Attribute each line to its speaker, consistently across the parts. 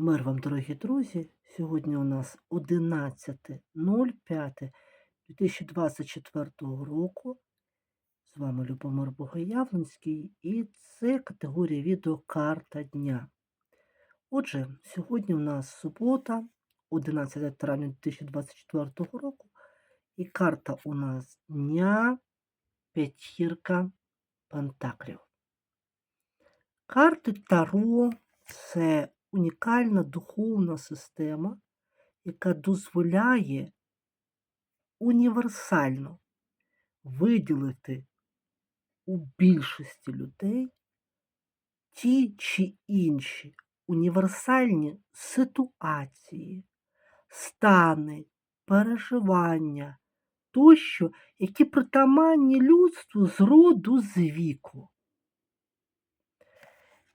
Speaker 1: Мир вам, дорогі друзі. Сьогодні у нас 11.05.2024 року. З вами Любомир Богоявленський і це категорія відео Карта дня. Отже, сьогодні у нас субота, 11 травня 2024 року, і карта у нас дня п'ятірка Пентаклів. Карти Таро це унікальна духовна система, яка дозволяє універсально виділити у більшості людей ті чи інші універсальні ситуації, стани, переживання тощо, які притаманні людству з роду з віку.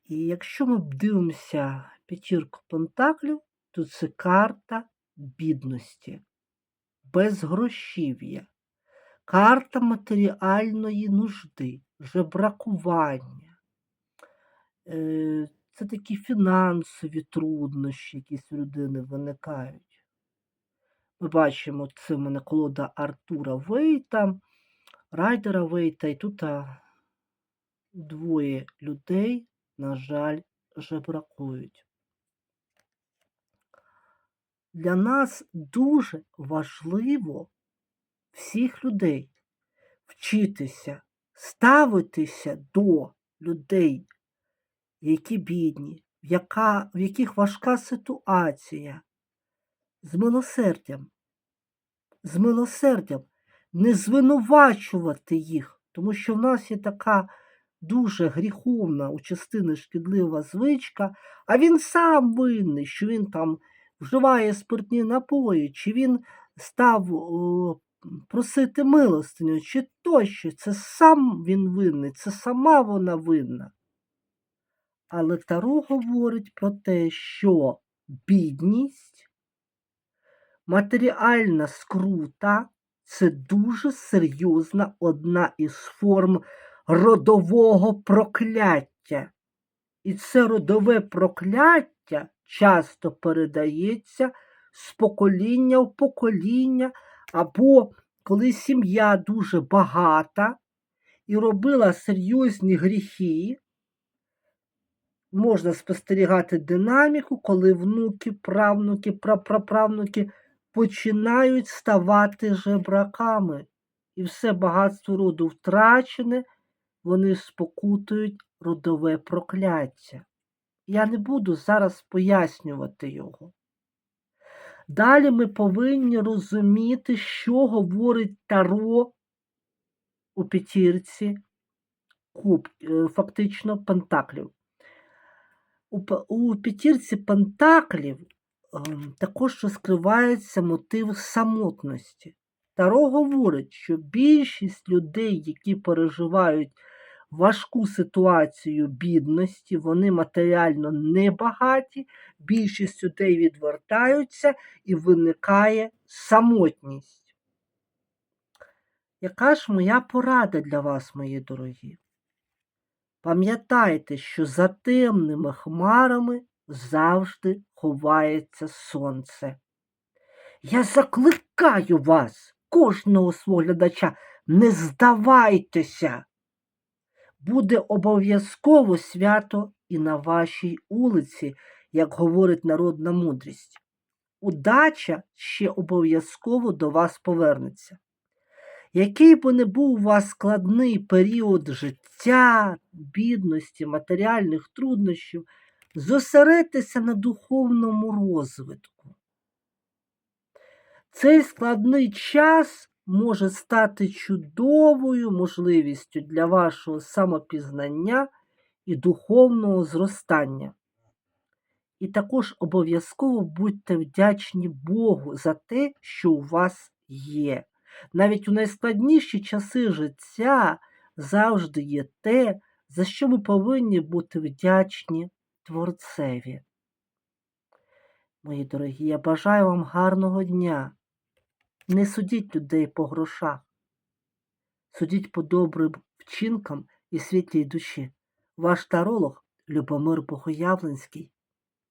Speaker 1: І якщо ми дивимося п'ятірку пентаклів, то це карта бідності, безгрошів'я, карта матеріальної нужди, жебракування. Е, Це такі фінансові труднощі, якісь у людини виникають. Ми бачимо, це в мене колода Артура Вейта, Райдера Вейта, і тут двоє людей, на жаль, жебракують. Для нас дуже важливо всіх людей вчитися, ставитися до людей, які бідні, яка, в яких важка ситуація, з милосердям, з милосердям, не звинувачувати їх, тому що в нас є така дуже гріховна у частини шкідлива звичка, а він сам винний, що він там вживає спиртні напої, чи він став просити милостиню, чи тощо. Це сам він винний, це сама вона винна. Але Таро говорить про те, що бідність, матеріальна скрута це дуже серйозна одна із форм родового прокляття. І це родове прокляття часто передається з покоління в покоління, або коли сім'я дуже багата і робила серйозні гріхи, можна спостерігати динаміку, коли внуки, правнуки, прапраправнуки починають ставати жебраками. І все багатство роду втрачене, вони спокутують родове прокляття. Я не буду зараз пояснювати його. Далі ми повинні розуміти, що говорить Таро у п'ятірці куб, е, фактично пентаклів. У, п'ятірці пентаклів ем, також розкривається мотив самотності. Таро говорить, що більшість людей, які переживають важку ситуацію бідності, вони матеріально небагаті, більшість людей відвертаються і виникає самотність. Яка ж моя порада для вас, мої дорогі? Пам'ятайте, що за темними хмарами завжди ховається сонце. Я закликаю вас, кожного свого глядача, не здавайтеся буде обов'язково свято і на вашій улиці, як говорить народна мудрість. Удача ще обов'язково до вас повернеться. Який би не був у вас складний період життя, бідності, матеріальних труднощів, зосередьтеся на духовному розвитку. Цей складний час може стати чудовою можливістю для вашого самопізнання і духовного зростання. І також обов'язково будьте вдячні Богу за те, що у вас є. Навіть у найскладніші часи життя завжди є те, за що ми повинні бути вдячні Творцеві. Мої дорогі, я бажаю вам гарного дня. Не судіть людей по грошах, судіть по добрим вчинкам і світлій душі. Ваш таролог Любомир Богоявленський